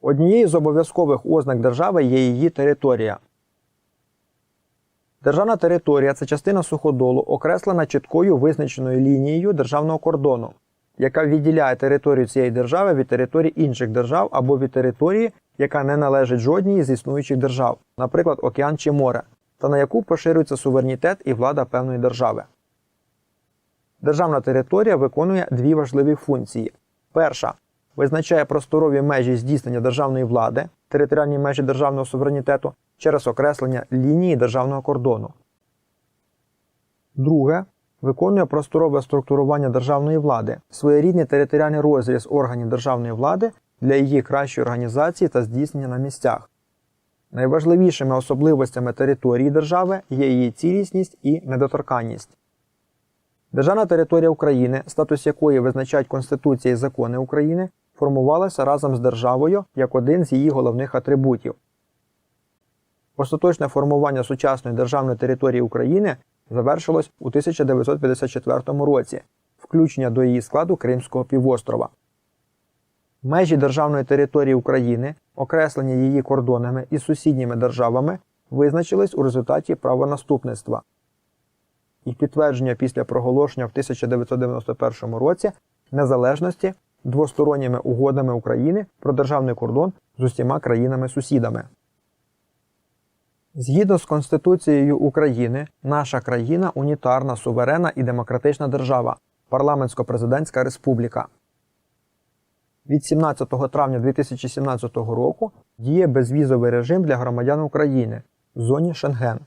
Однією з обов'язкових ознак держави є її територія. Державна територія це частина суходолу, окреслена чіткою визначеною лінією державного кордону, яка відділяє територію цієї держави від території інших держав або від території, яка не належить жодній з існуючих держав, наприклад, океан чи море, та на яку поширюється суверенітет і влада певної держави. Державна територія виконує дві важливі функції. Перша визначає просторові межі здійснення державної влади, територіальні межі державного суверенітету через окреслення лінії державного кордону. Друге виконує просторове структурування державної влади, своєрідний територіальний розріз органів державної влади для її кращої організації та здійснення на місцях. Найважливішими особливостями території держави є її цілісність і недоторканність. Державна територія України, статус якої визначають Конституція і закони України, формувалася разом з державою як один з її головних атрибутів. Остаточне формування сучасної державної території України завершилось у 1954 році, включення до її складу Кримського півострова. Межі державної території України, окреслені її кордонами і сусідніми державами, визначились у результаті правонаступництва. Їх підтвердження після проголошення в 1991 році незалежності двосторонніми угодами України про державний кордон з усіма країнами-сусідами. Згідно з Конституцією України, наша країна унітарна, суверенна і демократична держава, парламентсько-президентська республіка. Від 17 травня 2017 року діє безвізовий режим для громадян України в зоні Шенген.